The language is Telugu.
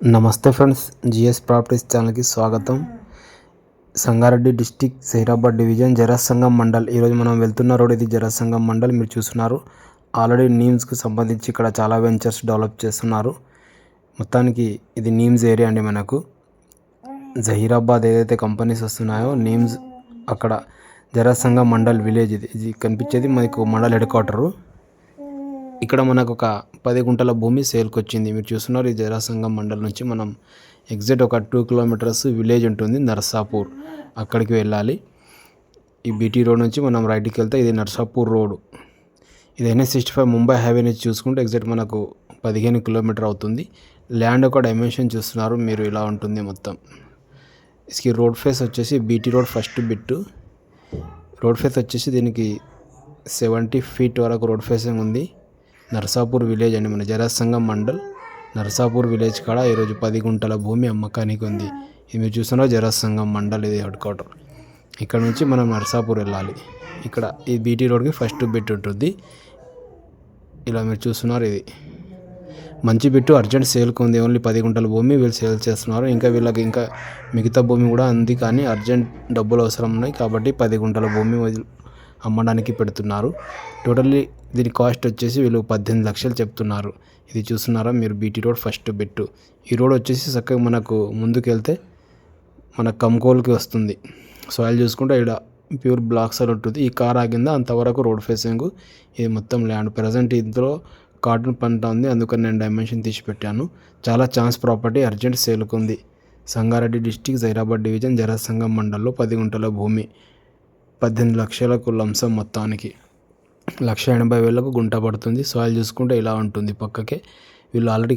నమస్తే ఫ్రెండ్స్ జిఎస్ ప్రాపర్టీస్ ఛానల్కి స్వాగతం. Sangareddy district Zaheerabad division Jharasangam mandal. ఈరోజు మనం వెళ్తున్న రోడ్ ఇది జరసంగం మండల్ మీరు చూస్తున్నారు. ఆల్రెడీ నీమ్స్కి సంబంధించి ఇక్కడ చాలా వెంచర్స్ డెవలప్ చేస్తున్నారు. మొత్తానికి ఇది నీమ్స్ ఏరియా అండి మనకు. జహీరాబాద్ ఏదైతే కంపెనీస్ వస్తున్నాయో నీమ్స్ అక్కడ జరసంగం మండల్ విలేజ్ ఇది. ఇది కనిపించేది మనకు మండల్ హెడ్ క్వార్టరు. ఇక్కడ మనకు ఒక పది గుంటల భూమి సేల్కి వచ్చింది మీరు చూస్తున్నారు ఈ జరాసంగం మండలం నుంచి మనం ఎగ్జాక్ట్ ఒక టూ కిలోమీటర్స్ విలేజ్ ఉంటుంది నర్సాపూర్. అక్కడికి వెళ్ళాలి. ఈ బీటీ రోడ్ నుంచి మనం రైట్కి వెళ్తే ఇది నర్సాపూర్ రోడ్. ఇది NS sixty five Mumbai highway నుంచి చూసుకుంటే ఎగ్జాక్ట్ మనకు పదిహేను కిలోమీటర్ అవుతుంది. ల్యాండ్ ఒక డైమెన్షన్ చూస్తున్నారు మీరు ఇలా ఉంటుంది మొత్తం. ఇసుకి రోడ్ ఫేస్ వచ్చేసి BT road first bit. Road face వచ్చేసి దీనికి సెవెంటీ ఫీట్ వరకు రోడ్ ఫేసింగ్ ఉంది. నరసాపూర్ విలేజ్ అండి మన జరాసంగం మండల్. నరసాపూర్ విలేజ్ కాడ ఈరోజు పది గుంటల భూమి అమ్మకానికి ఉంది. ఇది మీరు చూస్తున్నారు జరాసంగం మండల్ ఇది హెడ్ క్వార్టర్. ఇక్కడ నుంచి మనం నర్సాపూర్ వెళ్ళాలి. ఇక్కడ ఈ బీటీ రోడ్కి ఫస్ట్ బిట్ ఉంటుంది. ఇలా మీరు చూస్తున్నారు ఇది. మంచి బిట్టు అర్జెంట్ సేల్కి ఉంది. ఓన్లీ పది గుంటల భూమి వీళ్ళు సేల్ చేస్తున్నారు. ఇంకా వీళ్ళకి ఇంకా మిగతా భూమి కూడా ఉంది కానీ అర్జెంట్ డబ్బులు అవసరం ఉన్నాయి కాబట్టి పది గుంటల భూమి వదిలి- అమ్మడానికి పెడుతున్నారు. టోటల్లీ దీని కాస్ట్ వచ్చేసి వీళ్ళు పద్దెనిమిది లక్షలు చెప్తున్నారు. ఇది చూస్తున్నారా? మీరు బీటీ రోడ్ ఫస్ట్ బెట్టు. ఈ రోడ్ వచ్చేసి చక్కగా మనకు ముందుకెళ్తే మన కంకోల్కి వస్తుంది. సాయిల్ చూసుకుంటే ఇక్కడ ప్యూర్ బ్లాక్స్ అని ఉంటుంది. ఈ కార్ ఆగిందా? అంతవరకు రోడ్ ఫేసింగ్. ఇది మొత్తం ల్యాండ్. ప్రజెంట్ ఇందులో కాటన్ పంట ఉంది. అందుకని నేను డైమెన్షన్ తీసి పెట్టాను. చాలా ఛాన్స్ ప్రాపర్టీ అర్జెంట్ సేల్కి ఉంది. సంగారెడ్డి డిస్టిక్ జైరాబాద్ డివిజన్ జరసంగం మండల్లో పది గుంటల భూమి. పద్దెనిమిది లక్షలకు లంసం మొత్తానికి. లక్ష ఎనభై వేలకు గుంట పడుతుంది. సాయిల్ చూసుకుంటే ఇలా ఉంటుంది పక్కకే. వీళ్ళు ఆల్రెడీ